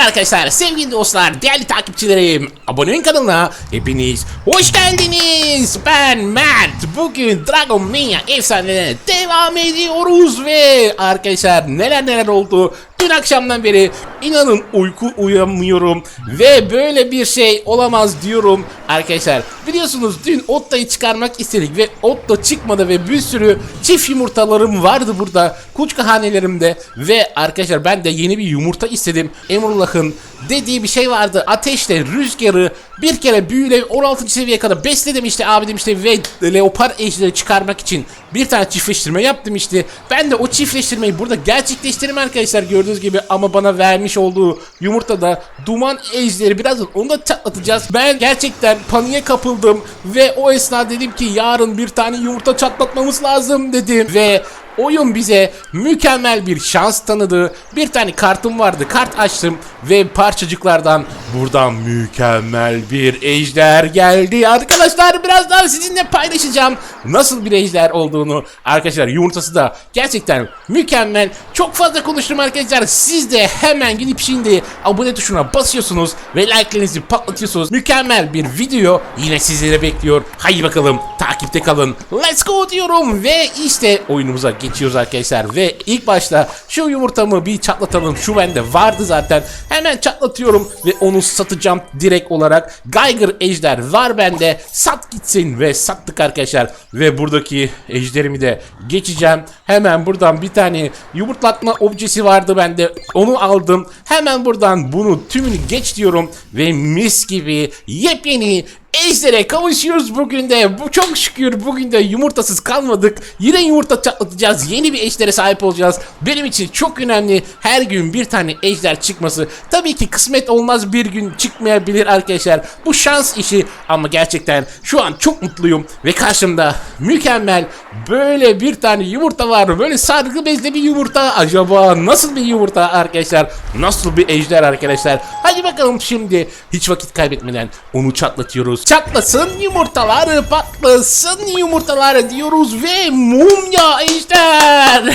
Merhaba arkadaşlar, sevgili dostlar, değerli takipçilerim. Abonenin kanalına hepiniz hoş geldiniz. Ben Mert. Bugün Dragon Mania efsanelerine devam ediyoruz ve arkadaşlar neler neler oldu. Dün akşamdan beri inanın uyku uyamıyorum ve böyle bir şey olamaz diyorum arkadaşlar. Biliyorsunuz dün Otto'yu çıkarmak istedik ve Otto çıkmadı ve bir sürü çift yumurtalarım vardı burada kuluçka hanelerimde ve arkadaşlar ben de yeni bir yumurta istedim. Emrullah'ın dediği bir şey vardı. Ateşle rüzgarı bir kere büyüle 16. seviyeye kadar besledim işte abi demişti ve leopar ejderi çıkarmak için bir tane çiftleştirme yaptım işte. Ben de o çiftleştirmeyi burada gerçekleştirdim arkadaşlar gördüğünüz gibi ama bana vermiş olduğu yumurtada duman ejderi birazdan onu da çatlatacağız. Ben gerçekten paniğe kapıldım ve o esnada dedim ki yarın bir tane yumurta çatlatmamız lazım dedim ve Oyun bize mükemmel bir şans tanıdı. Bir tane kartım vardı. Kart açtım ve parçacıklardan buradan mükemmel bir ejder geldi. Arkadaşlar birazdan sizinle paylaşacağım nasıl bir ejder olduğunu. Arkadaşlar yumurtası da gerçekten mükemmel. Çok fazla konuştum arkadaşlar. Siz de hemen gidip şimdi abone tuşuna basıyorsunuz ve like'larınızı patlatıyorsunuz. Mükemmel bir video yine sizlere bekliyor. Haydi bakalım takipte kalın. Let's go diyorum ve işte oyunumuza geçiyoruz arkadaşlar ve ilk başta şu yumurtamı bir çatlatalım. Şu bende vardı zaten. Hemen çatlatıyorum ve onu satacağım direkt olarak. Geiger ejder var bende. Sat gitsin ve sattık arkadaşlar. Ve buradaki ejderimi de geçeceğim. Hemen buradan bir tane yumurtlatma objesi vardı bende. Onu aldım. Hemen buradan bunu tümünü geç diyorum ve mis gibi yepyeni Ejder'e kavuşuyoruz bugün de. Bu çok şükür bugün de yumurtasız kalmadık. Yine yumurta çatlatacağız. Yeni bir ejdere sahip olacağız. Benim için çok önemli her gün bir tane ejder çıkması. Tabii ki kısmet olmaz bir gün çıkmayabilir arkadaşlar. Bu şans işi ama gerçekten şu an çok mutluyum ve karşımda mükemmel böyle bir tane yumurta var. Böyle sargı bezli bir yumurta. Acaba nasıl bir yumurta arkadaşlar? Nasıl bir ejder arkadaşlar? Hadi bakalım şimdi hiç vakit kaybetmeden onu çatlatıyoruz. Çatlasın yumurtalar, patlasın yumurtalar diyoruz ve mumya ejder.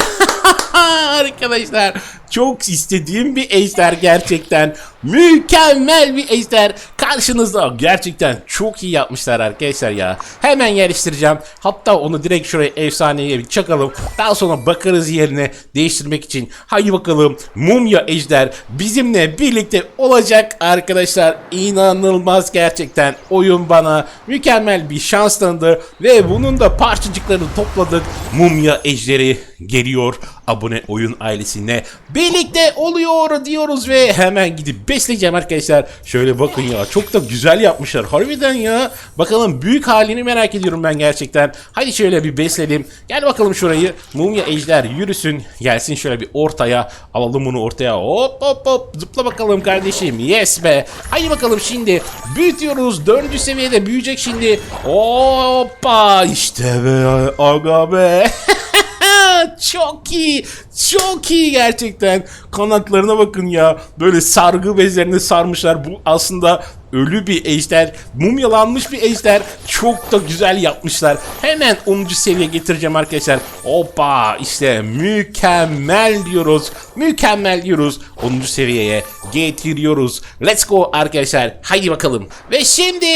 arkadaşlar çok istediğim bir ejder gerçekten. Mükemmel bir ejder. Karşınızda gerçekten çok iyi yapmışlar arkadaşlar ya. Hemen yerleştireceğim. Hatta onu direkt şuraya efsaneye bir çakalım. Daha sonra bakarız yerine değiştirmek için. Haydi bakalım mumya ejder bizimle birlikte olacak arkadaşlar. İnanılmaz gerçekten. Oyun bana mükemmel bir şans tanıdı. Ve bunun da parçacıklarını topladık. Mumya ejderi geliyor abone oyun ailesine birlikte oluyor diyoruz ve hemen gidip besleyeceğim arkadaşlar. Şöyle bakın ya çok da güzel yapmışlar harbiden ya. Bakalım büyük halini merak ediyorum ben gerçekten. Hadi şöyle bir besledim. Gel bakalım şurayı. Mumya ejder yürüsün. Gelsin şöyle bir ortaya. Alalım bunu ortaya. Hop hop hop. Zıpla bakalım kardeşim. Yes be. Hadi bakalım şimdi. Büyütüyoruz. Dördüncü seviyede büyüyecek şimdi. Hoppa. işte be. Aga be. çok iyi. Çok iyi gerçekten. Kanatlarına bakın ya. Böyle sargı bezlerini sarmışlar. Bu aslında ölü bir ejder. Mumyalanmış bir ejder. Çok da güzel yapmışlar. Hemen 10. seviye getireceğim arkadaşlar. Hoppa işte mükemmel diyoruz. Mükemmel diyoruz. 10. seviyeye getiriyoruz. Let's go arkadaşlar. Haydi bakalım. Ve şimdi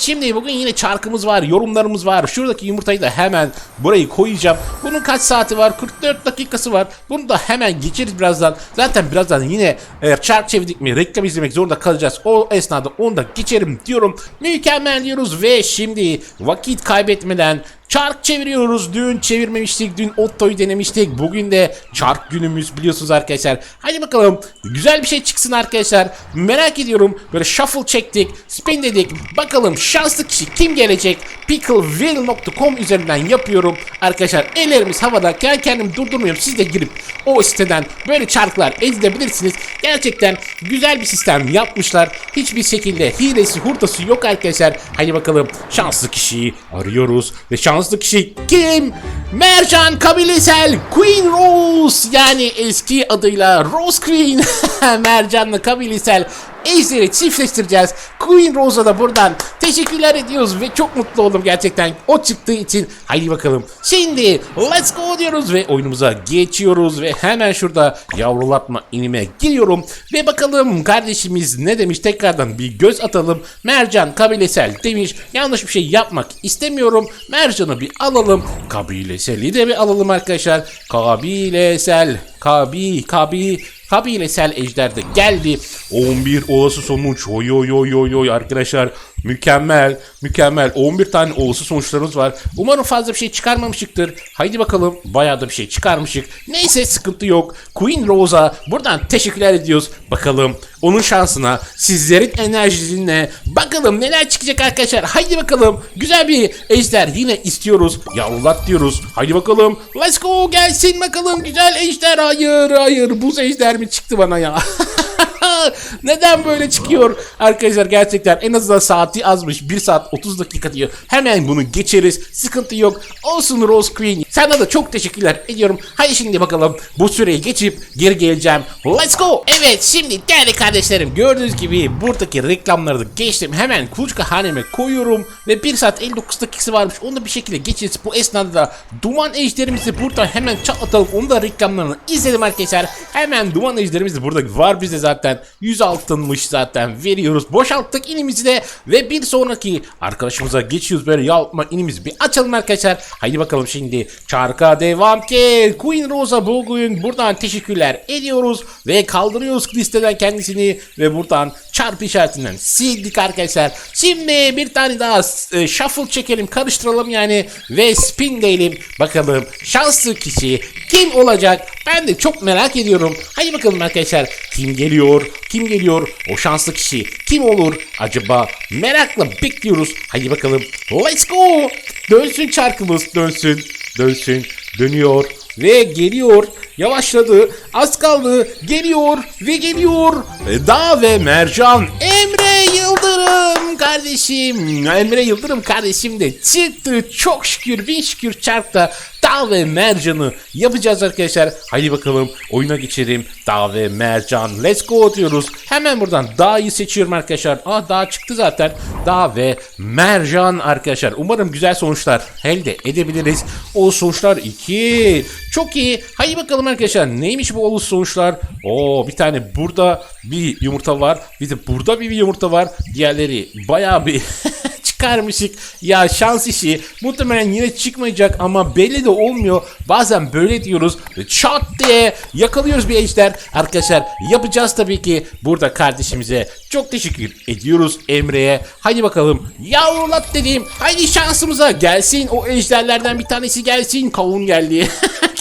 şimdi bugün yine çarkımız var. Yorumlarımız var. Şuradaki yumurtayı da hemen burayı koyacağım. Bunun kaç saati var? 44 dakikası var. Bunu da hemen geçeriz birazdan. Zaten birazdan yine e, çark çevirdik mi reklam izlemek zorunda kalacağız. O esnada onu geçerim diyorum. Mükemmel diyoruz ve şimdi vakit kaybetmeden Çark çeviriyoruz. Dün çevirmemiştik. Dün Otto'yu denemiştik. Bugün de çark günümüz biliyorsunuz arkadaşlar. Hadi bakalım. Güzel bir şey çıksın arkadaşlar. Merak ediyorum. Böyle shuffle çektik. Spin dedik. Bakalım şanslı kişi kim gelecek? Pickleville.com üzerinden yapıyorum. Arkadaşlar ellerimiz havada. Kendi kendim durdurmuyorum. Siz de girip o siteden böyle çarklar edebilirsiniz. Gerçekten güzel bir sistem yapmışlar. Hiçbir şekilde hilesi hurtası yok arkadaşlar. Hadi bakalım şanslı kişiyi arıyoruz. Ve şanslı kişi kim? Mercan kabilesel Queen Rose yani eski adıyla Rose Queen Mercanlı kabilesel ejderi çiftleştireceğiz. Queen Rose'a da buradan teşekkürler ediyoruz ve çok mutlu oldum gerçekten o çıktığı için. Haydi bakalım. Şimdi let's go diyoruz ve oyunumuza geçiyoruz ve hemen şurada yavrulatma inime giriyorum. Ve bakalım kardeşimiz ne demiş tekrardan bir göz atalım. Mercan kabilesel demiş. Yanlış bir şey yapmak istemiyorum. Mercan'ı bir alalım. Kabileseli de bir alalım arkadaşlar. Kabilesel. Kabi, kabi, kabilesel ejder de geldi. 11 olası sonuç. Oy oy oy oy oy arkadaşlar. Mükemmel, mükemmel. 11 tane olası sonuçlarımız var. Umarım fazla bir şey çıkarmamışıktır. Haydi bakalım. Bayağı da bir şey çıkarmışık. Neyse sıkıntı yok. Queen Rose'a buradan teşekkürler ediyoruz. Bakalım onun şansına, sizlerin enerjisine bakalım neler çıkacak arkadaşlar. Haydi bakalım. Güzel bir ejder yine istiyoruz. Yavrulat diyoruz. Haydi bakalım. Let's go gelsin bakalım güzel ejder. Hayır hayır buz ejder mi çıktı bana ya? Neden böyle çıkıyor? Arkadaşlar gerçekten en azından saati azmış. 1 saat 30 dakika diyor. Hemen bunu geçeriz. Sıkıntı yok. Olsun Rose Queen. Sana da çok teşekkürler ediyorum. Hadi şimdi bakalım bu süreyi geçip geri geleceğim. Let's go. Evet şimdi değerli kardeşlerim gördüğünüz gibi buradaki reklamları da geçtim. Hemen kuluçka haneme koyuyorum. Ve 1 saat 59 dakikası varmış. Onu da bir şekilde geçeceğiz. Bu esnada da duman ejderimizi buradan hemen çatlatalım. Onu da reklamlarını izledim arkadaşlar. Hemen duman ejderimiz de burada var bizde zaten. 100 altınmış zaten veriyoruz. Boşalttık inimizi de ve bir sonraki arkadaşımıza geçiyoruz. Böyle yapma inimizi bir açalım arkadaşlar. Haydi bakalım şimdi çarka devam ki. Queen Rosa bugün buradan teşekkürler ediyoruz ve kaldırıyoruz listeden kendisini ve buradan çarpı işaretinden sildik arkadaşlar. Şimdi bir tane daha e, shuffle çekelim karıştıralım yani ve spin diyelim. Bakalım şanslı kişi kim olacak? Ben de çok merak ediyorum. Haydi bakalım arkadaşlar kim geliyor? Kim geliyor? O şanslı kişi kim olur acaba? Merakla bekliyoruz. Haydi bakalım. Let's go. Dönsün çarkımız dönsün. Dönsün. Dönüyor ve geliyor. Yavaşladı. Az kaldı. Geliyor ve geliyor. E, Dağ ve Mercan. Emre Yıldırım kardeşim. Emre Yıldırım kardeşim de çıktı. Çok şükür bin şükür çarkta Dağ ve Mercan'ı yapacağız arkadaşlar. Haydi bakalım oyuna geçelim. Dağ ve Mercan. Let's go diyoruz. Hemen buradan Dağ'ı seçiyorum arkadaşlar. Aa Dağ çıktı zaten. Dağ ve Mercan arkadaşlar. Umarım güzel sonuçlar elde edebiliriz. O sonuçlar 2. Çok iyi. Haydi bakalım arkadaşlar. Neymiş bu olus sonuçlar? Oo bir tane burada bir yumurta var. Bir de burada bir yumurta var. Diğerleri bayağı bir çıkarmışık. Ya şans işi muhtemelen yine çıkmayacak ama belli de olmuyor. Bazen böyle diyoruz. Çat diye yakalıyoruz bir ejder. Arkadaşlar yapacağız tabii ki. Burada kardeşimize çok teşekkür ediyoruz Emre'ye. Hadi bakalım yavrulat dediğim. Haydi şansımıza gelsin. O ejderlerden bir tanesi gelsin. Kavun geldi.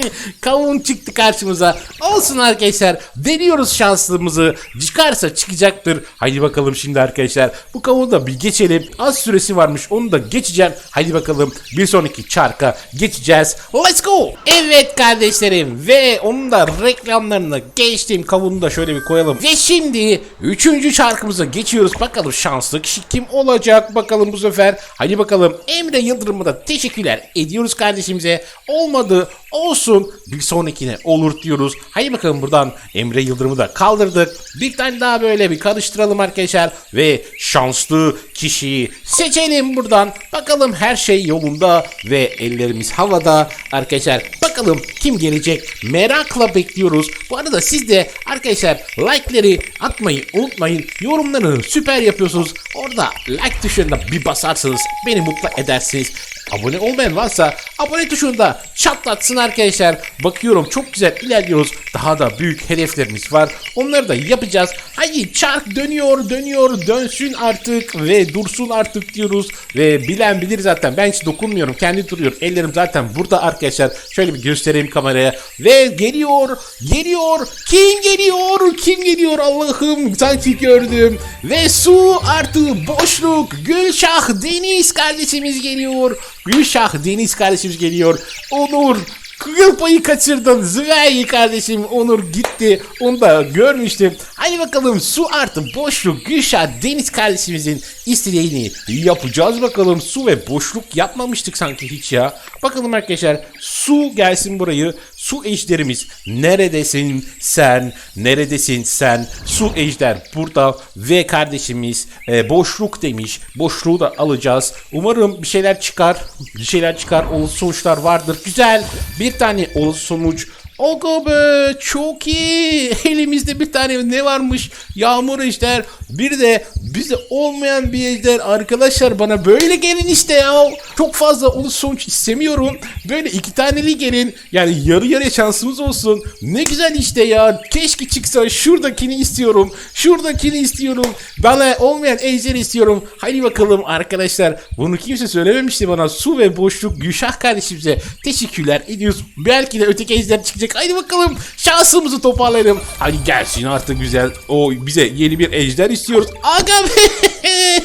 Kavun çıktı karşımıza. Olsun arkadaşlar. Deniyoruz şansımızı. Çıkarsa çıkacaktır. Haydi bakalım şimdi arkadaşlar. Bu kavunu da bir geçelim. Az süresi varmış. Onu da geçeceğim. Haydi bakalım. Bir sonraki çarka geçeceğiz. Let's go. Evet kardeşlerim. Ve onun da reklamlarını geçtim. Kavunu da şöyle bir koyalım. Ve şimdi üçüncü çarkımıza geçiyoruz. Bakalım şanslı kişi kim olacak? Bakalım bu sefer. Haydi bakalım. Emre Yıldırım'a da teşekkürler ediyoruz kardeşimize. Olmadı. Olsun. Bir sonrakine olur diyoruz. Haydi bakalım buradan Emre Yıldırım'ı da kaldırdık. Bir tane daha böyle bir karıştıralım arkadaşlar. Ve şanslı kişiyi seçelim buradan. Bakalım her şey yolunda ve ellerimiz havada. Arkadaşlar bakalım kim gelecek merakla bekliyoruz. Bu arada siz de arkadaşlar like'leri atmayı unutmayın. Yorumları süper yapıyorsunuz. Orada like tuşuna bir basarsanız beni mutlu edersiniz. Abone olmayan varsa abone tuşunu da çatlatsın arkadaşlar. Bakıyorum çok güzel ilerliyoruz. Daha da büyük hedeflerimiz var. Onları da yapacağız. Haydi çark dönüyor dönüyor dönsün artık ve dursun artık diyoruz. Ve bilen bilir zaten ben hiç dokunmuyorum. Kendi duruyor. Ellerim zaten burada arkadaşlar. Şöyle bir göstereyim kameraya. Ve geliyor geliyor. Kim geliyor? Kim geliyor Allah'ım sanki gördüm. Ve su artı boşluk. Gülşah Deniz kardeşimiz geliyor. Gülşah Deniz kardeşimiz geliyor. Onur payı kaçırdın. Züveyi kardeşim Onur gitti. Onu da görmüştüm. Hadi bakalım su artı boşluk. Gülşah Deniz kardeşimizin istediğini yapacağız bakalım. Su ve boşluk yapmamıştık sanki hiç ya. Bakalım arkadaşlar su gelsin burayı su ejderimiz neredesin sen neredesin sen? Su ejder burada ve kardeşimiz e, boşluk demiş. Boşluğu da alacağız. Umarım bir şeyler çıkar bir şeyler çıkar. Olumsuz sonuçlar vardır. Güzel bir tane olumsuz sonuç Ogo be çok iyi. Elimizde bir tane ne varmış? Yağmur ejder. Bir de bize olmayan bir ejder. Arkadaşlar bana böyle gelin işte ya. Çok fazla olumsuz sonuç istemiyorum. Böyle iki taneli gelin. Yani yarı yarıya şansımız olsun. Ne güzel işte ya. Keşke çıksa şuradakini istiyorum. Şuradakini istiyorum. Bana olmayan ejder istiyorum. Hadi bakalım arkadaşlar. Bunu kimse söylememişti bana. Su ve boşluk Gülşah kardeşimize teşekkürler ediyoruz. Belki de öteki ejder çıkacak. Hadi bakalım şansımızı toparlayalım. Hadi gelsin artık güzel. O bize yeni bir ejder istiyoruz. Aga be.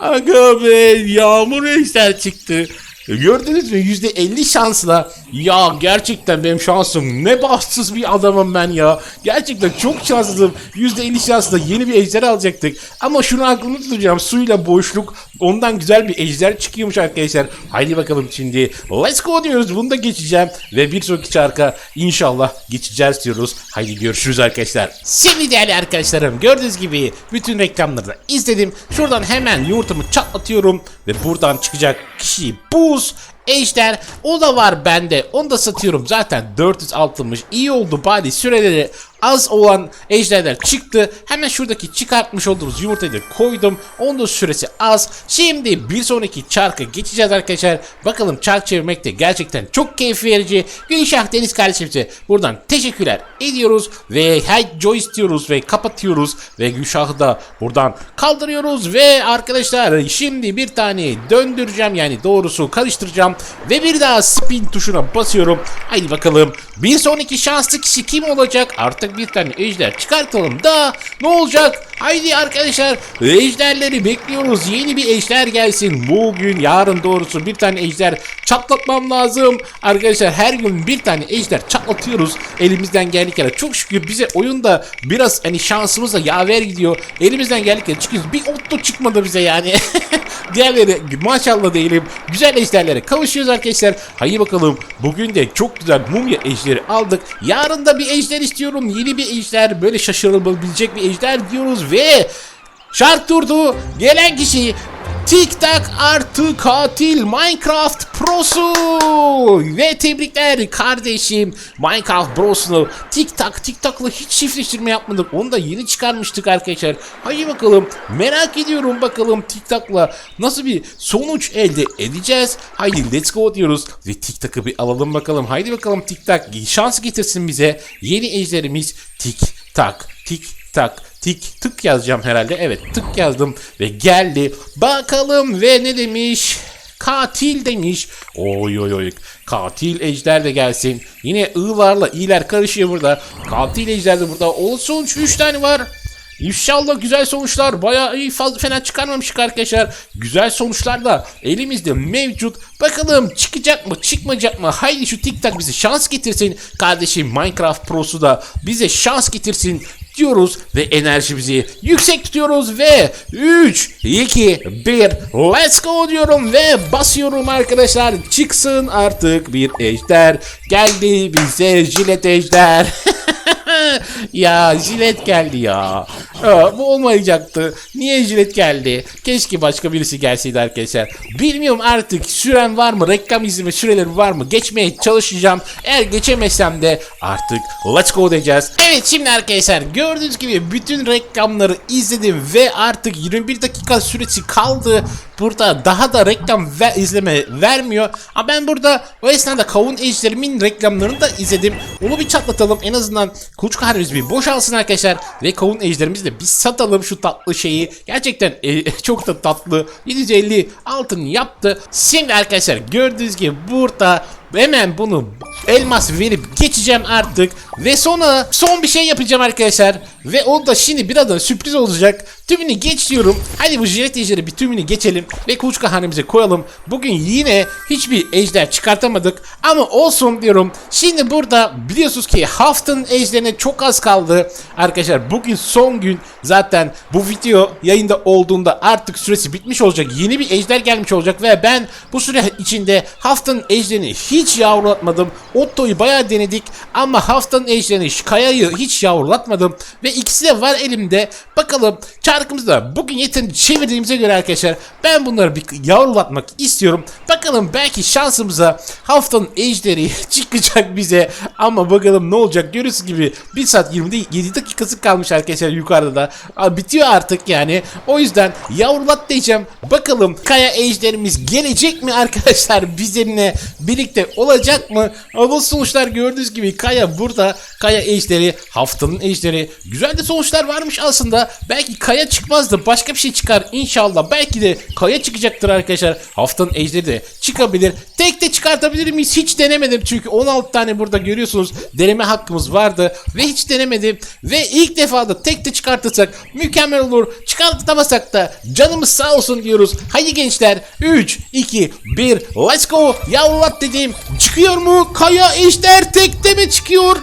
Aga be yağmur ejder çıktı. Gördünüz mü? %50 şansla. Ya gerçekten benim şansım. Ne bahtsız bir adamım ben ya. Gerçekten çok şanssızım %50 şansla yeni bir ejder alacaktık. Ama şunu aklımda tutacağım suyla boşluk. Ondan güzel bir ejder çıkıyormuş arkadaşlar. Haydi bakalım şimdi. Let's go diyoruz. Bunu da geçeceğim. Ve bir sonraki çarka inşallah geçeceğiz diyoruz. Haydi görüşürüz arkadaşlar. Şimdi değerli arkadaşlarım gördüğünüz gibi bütün reklamları da izledim. Şuradan hemen yumurtamı çatlatıyorum ve buradan çıkacak kişi buz Ejder o da var bende. Onu da satıyorum. Zaten 400 altınmış iyi oldu bari. Süreleri az olan ejderler çıktı. Hemen şuradaki çıkartmış olduğumuz yumurtayı da koydum. Onun da süresi az. Şimdi bir sonraki çarka geçeceğiz arkadaşlar. Bakalım çark çevirmek de gerçekten çok keyif verici. Gülşah Deniz kardeşimize buradan teşekkürler ediyoruz ve hey Joy istiyoruz ve kapatıyoruz ve Gülşah'ı da buradan kaldırıyoruz ve arkadaşlar şimdi bir tane döndüreceğim. Yani doğrusu karıştıracağım ve bir daha spin tuşuna basıyorum. Haydi bakalım. Bir sonraki şanslı kişi kim olacak? Artık bir tane ejder çıkartalım da ne olacak? Haydi arkadaşlar ejderleri bekliyoruz. Yeni bir ejder gelsin. Bugün yarın doğrusu bir tane ejder çatlatmam lazım. Arkadaşlar her gün bir tane ejder çatlatıyoruz. Elimizden geldikçe çok şükür bize oyunda biraz hani şansımızla yaver gidiyor. Elimizden geldikçe çıkıyoruz. Bir otto çıkmadı bize yani. Diğerleri maşallah değilim güzel ejderlere kavuşuyoruz arkadaşlar. Haydi bakalım. Bugün de çok güzel mumya ejderi aldık. Yarın da bir ejder istiyorum. Yeni bir ejder. Böyle şaşırılabilecek bir ejder diyoruz ve şark durdu. Gelen kişi Tik tak artı katil Minecraft Pro'su. Ve tebrikler kardeşim. Minecraft Pro'sunu tik tak tik takla hiç çiftleştirme yapmadık. Onu da yeni çıkarmıştık arkadaşlar. Haydi bakalım. Merak ediyorum bakalım tik takla nasıl bir sonuç elde edeceğiz. Haydi let's go diyoruz. Ve tik takı bir alalım bakalım. Haydi bakalım tik tak. Şans getirsin bize. Yeni ejderimiz tik tak. Tik tak tik tık yazacağım herhalde. Evet tık yazdım ve geldi. Bakalım ve ne demiş? Katil demiş. Oy oy oy. Katil ejder de gelsin. Yine ı'larla i'ler karışıyor burada. Katil ejder de burada. Olsun 3 tane var. İnşallah güzel sonuçlar bayağı iyi fena çıkarmamışık arkadaşlar. Güzel sonuçlar da elimizde mevcut. Bakalım çıkacak mı çıkmayacak mı? Haydi şu TikTok bize şans getirsin. Kardeşim Minecraft Pro'su da bize şans getirsin diyoruz ve enerjimizi yüksek tutuyoruz ve 3, 2, 1 let's go diyorum ve basıyorum arkadaşlar çıksın artık bir ejder geldi bize jilet ejder ya jilet geldi ya. Aa, bu olmayacaktı. Niye jilet geldi? Keşke başka birisi gelseydi arkadaşlar. Bilmiyorum artık süren var mı? Reklam izleme süreleri var mı? Geçmeye çalışacağım. Eğer geçemezsem de artık let's go diyeceğiz. Evet şimdi arkadaşlar gördüğünüz gibi bütün reklamları izledim ve artık 21 dakika süresi kaldı. Burada daha da reklam ve izleme vermiyor. Ama ben burada o esnada kavun ejderimin reklamlarını da izledim. Onu bir çatlatalım. En azından kuluçka harcımız bir boşalsın arkadaşlar. Ve kavun ejderimizi de bir satalım şu tatlı şeyi. Gerçekten e, çok da tatlı. 750 altın yaptı. Şimdi arkadaşlar gördüğünüz gibi burada hemen bunu elmas verip geçeceğim artık. Ve sonra son bir şey yapacağım arkadaşlar. Ve o da şimdi birazdan sürpriz olacak. Tümünü geç diyorum hadi bu jilet ejderi bir tümünü geçelim. Ve kuluçka hanemize koyalım. Bugün yine hiçbir ejder çıkartamadık. Ama olsun diyorum. Şimdi burada biliyorsunuz ki haftanın ejderine çok az kaldı. Arkadaşlar bugün son gün. Zaten bu video yayında olduğunda artık süresi bitmiş olacak. Yeni bir ejder gelmiş olacak. Ve ben bu süre içinde haftanın ejderini hiç hiç yavrulatmadım. Otto'yu bayağı denedik ama haftanın ejderini Kaya'yı hiç yavrulatmadım. Ve ikisi de var elimde. Bakalım çarkımızda bugün yeterince çevirdiğimize göre arkadaşlar ben bunları bir yavrulatmak istiyorum. Bakalım belki şansımıza haftanın ejderi çıkacak bize. Ama bakalım ne olacak görüyorsunuz gibi 1 saat 27 dakikası kalmış arkadaşlar yukarıda da. Bitiyor artık yani. O yüzden yavrulat diyeceğim. Bakalım Kaya ejderimiz gelecek mi arkadaşlar bizimle birlikte olacak mı? Ama sonuçlar gördüğünüz gibi Kaya burada. Kaya ejderi haftanın ejderi. Güzel de sonuçlar varmış aslında. Belki Kaya çıkmazdı. Başka bir şey çıkar inşallah. Belki de Kaya çıkacaktır arkadaşlar. Haftanın ejderi de çıkabilir. Tek de çıkartabilir miyiz? Hiç denemedim çünkü 16 tane burada görüyorsunuz. Deneme hakkımız vardı ve hiç denemedim. Ve ilk defa da tek de çıkartırsak mükemmel olur. Çıkartamasak da canımız sağ olsun diyoruz. Haydi gençler 3, 2, 1 let's go. Yavrulat dediğim çıkıyor mu? Kaya ejder tekte mi çıkıyor?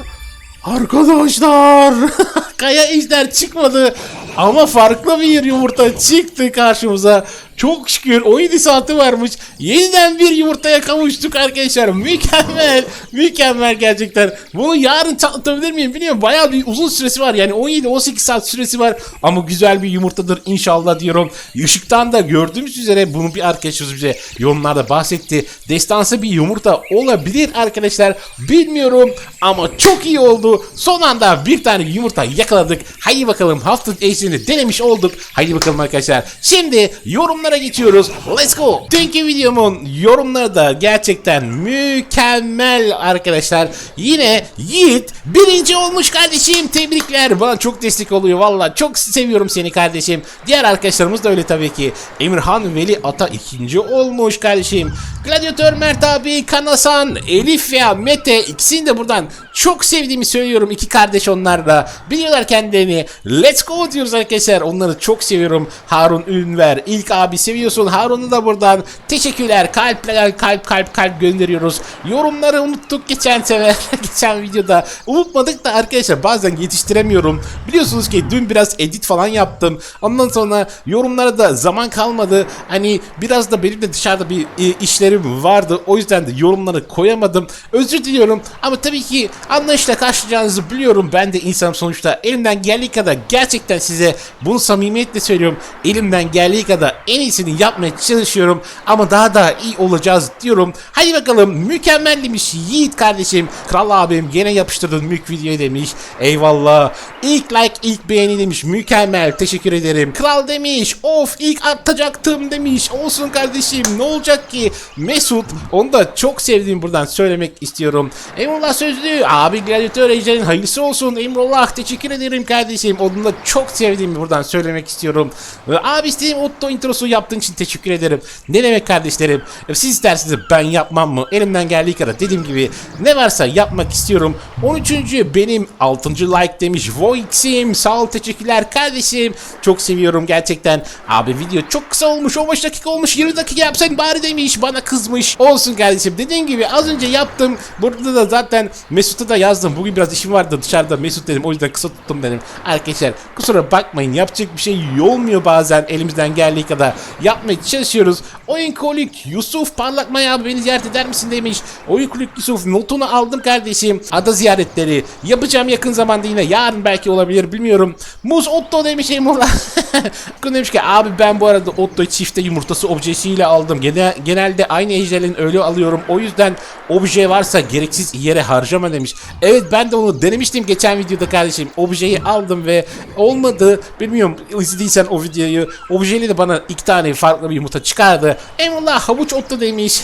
Arkadaşlar Kaya ejder çıkmadı ama farklı bir yumurta çıktı karşımıza. Çok şükür 17 saati varmış. Yeniden bir yumurtaya kavuştuk arkadaşlar. Mükemmel. Mükemmel gerçekten. Bunu yarın çatlatabilir miyim bilmiyorum. Bayağı bir uzun süresi var. Yani 17-18 saat süresi var. Ama güzel bir yumurtadır inşallah diyorum. Işıktan da gördüğümüz üzere bunu bir arkadaşımız bize yorumlarda bahsetti. Destansı bir yumurta olabilir arkadaşlar. Bilmiyorum ama çok iyi oldu. Son anda bir tane yumurta yakaladık. Haydi bakalım hafta eşliğini denemiş olduk. Haydi bakalım arkadaşlar. Şimdi yorumlara geçiyoruz. Let's go. Dünkü videomun yorumları da gerçekten mükemmel arkadaşlar. Yine Yiğit birinci olmuş kardeşim. Tebrikler. Bana çok destek oluyor. Valla çok seviyorum seni kardeşim. Diğer arkadaşlarımız da öyle tabii ki. Emirhan Veli Ata ikinci olmuş kardeşim. Gladyatör Mert abi, Kanasan, Elif veya Mete ikisini de buradan çok sevdiğimi söylüyorum. İki kardeş onlar da. Biliyorlar kendilerini. Let's go diyoruz arkadaşlar. Onları çok seviyorum. Harun Ünver. ilk abi seviyorsun. Harun'u da buradan teşekkürler. Kalpler kalp kalp kalp gönderiyoruz. Yorumları unuttuk geçen sefer. geçen videoda. Unutmadık da arkadaşlar bazen yetiştiremiyorum. Biliyorsunuz ki dün biraz edit falan yaptım. Ondan sonra yorumlara da zaman kalmadı. Hani biraz da benim de dışarıda bir e, işlerim vardı. O yüzden de yorumları koyamadım. Özür diliyorum. Ama tabii ki anlayışla karşılayacağınızı biliyorum. Ben de insanım sonuçta. Elimden geldiği kadar gerçekten size bunu samimiyetle söylüyorum. Elimden geldiği kadar en iyisini yapmaya çalışıyorum. Ama daha da iyi olacağız diyorum. Hadi bakalım mükemmel demiş Yiğit kardeşim. Kral abim gene yapıştırdın mük videoyu demiş. Eyvallah. İlk like ilk beğeni demiş. Mükemmel teşekkür ederim. Kral demiş. Of ilk atacaktım demiş. Olsun kardeşim ne olacak ki? Mesut onu da çok sevdiğim buradan söylemek istiyorum. Eyvallah sözlü. Abi gladyatör ejderin hayırlısı olsun. Emrullah teşekkür ederim kardeşim. Onu da çok sevdiğimi buradan söylemek istiyorum. Ve abi istediğim Otto introsu yaptığın için teşekkür ederim. Ne demek kardeşlerim? Siz isterseniz ben yapmam mı? Elimden geldiği kadar dediğim gibi ne varsa yapmak istiyorum. 13. benim 6. like demiş. Voix'im sağ ol teşekkürler kardeşim. Çok seviyorum gerçekten. Abi video çok kısa olmuş 15 dakika olmuş 20 dakika yapsan bari demiş bana kızmış. Olsun kardeşim dediğim gibi az önce yaptım. Burada da zaten Mesut'a da yazdım. Bugün biraz işim vardı dışarıda Mesut dedim o yüzden kısa tuttum dedim. Arkadaşlar kusura bakmayın yapacak bir şey olmuyor bazen elimizden geldiği kadar yapmaya çalışıyoruz. Oyun kolik Yusuf Parlakmaya abi beni ziyaret eder misin demiş. Oyun kolik Yusuf notunu aldım kardeşim. Ada ziyaretleri yapacağım yakın zamanda yine yarın belki olabilir bilmiyorum. Muz Otto demiş. Akın demiş ki abi ben bu arada Otto'yu çifte yumurtası objesiyle aldım. Genel, genelde aynı ejderlerin öyle alıyorum. O yüzden obje varsa gereksiz yere harcama demiş. Evet ben de onu denemiştim geçen videoda kardeşim. Objeyi aldım ve olmadı. Bilmiyorum izlediysen o videoyu. Objeyle de bana iki tane farklı bir yumurta çıkardı. Emrullah havuç Otto demiş.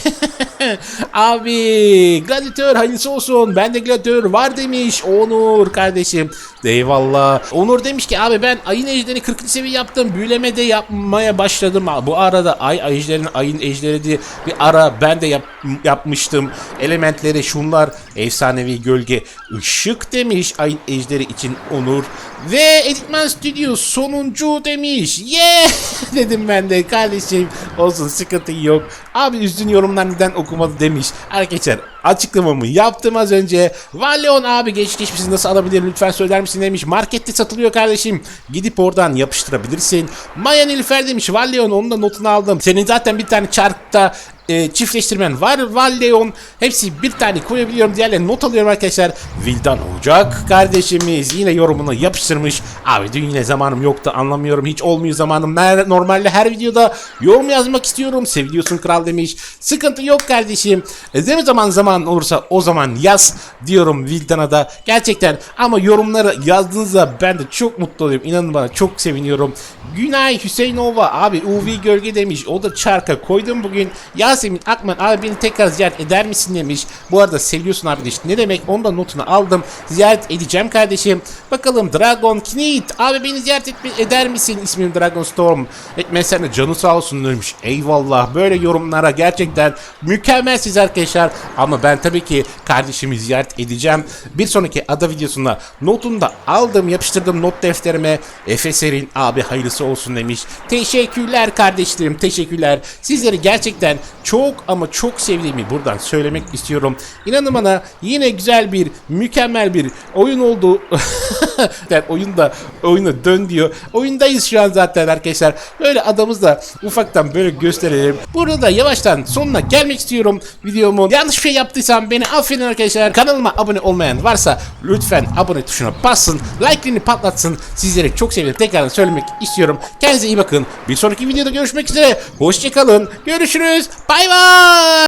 abi gladyatör hayırlısı olsun. Ben de gladyatör var demiş. Onur kardeşim. Eyvallah. Onur demiş ki abi ben ayın ejderi 40. seviye yaptım. Büyüleme de yapmaya başladım. Bu arada ay ejderin ayın ejderi diye bir ara ben de yap- yapmıştım. Elementleri şunlar efsanevi gölge ışık demiş ayın ejderi için Onur. Ve Editman Studio sonuncu demiş. Yeah dedim ben de kardeşim. Olsun sıkıntı yok. Abi üzdün yorumlar neden okumadı demiş. Arkadaşlar açıklamamı yaptım az önce. Valleon abi geç geçmişini nasıl alabilirim lütfen söyler misin demiş. Markette satılıyor kardeşim. Gidip oradan yapıştırabilirsin. Maya Nilüfer demiş. Valleon onun da notunu aldım. Senin zaten bir tane çarkta e, çiftleştirmen var. Valleon hepsi bir tane koyabiliyorum. Diğerlerine not alıyorum arkadaşlar. Vildan olacak kardeşimiz yine yorumunu yapıştırmış. Abi dün yine zamanım yoktu anlamıyorum. Hiç olmuyor zamanım. Normalde her videoda yorum yazmak istiyorum. Seviliyorsun kral demiş. Sıkıntı yok kardeşim. E, zaman zaman olursa o zaman yaz diyorum Vildan'a da. Gerçekten ama yorumları yazdığınızda ben de çok mutlu oluyorum. İnanın bana çok seviniyorum. Günay Hüseyinova abi UV gölge demiş. O da çarka koydum bugün. Yasemin Akman abi beni tekrar ziyaret eder misin demiş. Bu arada seviyorsun abi demiş. Ne demek onu da notunu aldım. Ziyaret edeceğim kardeşim. Bakalım Dragon Knit abi beni ziyaret etme, eder misin? İsmim Dragon Storm. Etmezsen de canı sağ olsun demiş. Eyvallah böyle yorumlara gerçekten mükemmel siz arkadaşlar. Ama ben tabii ki kardeşimi ziyaret edeceğim. Bir sonraki ada videosunda notunu da aldım yapıştırdım not defterime. Efeser'in abi hayırlısı olsun demiş. Teşekkürler kardeşlerim teşekkürler. Sizleri gerçekten çok ama çok sevdiğimi buradan söylemek istiyorum. İnanın bana yine güzel bir mükemmel bir oyun oldu. yani oyunda oyuna dön diyor. Oyundayız şu an zaten arkadaşlar. Böyle adamız da ufaktan böyle gösterelim. Burada da yavaştan sonuna gelmek istiyorum videomun. Yanlış bir şey yaptıysam beni affedin arkadaşlar. Kanalıma abone olmayan varsa lütfen abone tuşuna bassın. Like'ını patlatsın. Sizleri çok seviyorum. Tekrardan söylemek istiyorum. Kendinize iyi bakın. Bir sonraki videoda görüşmek üzere. Hoşçakalın. Görüşürüz. Bay bay.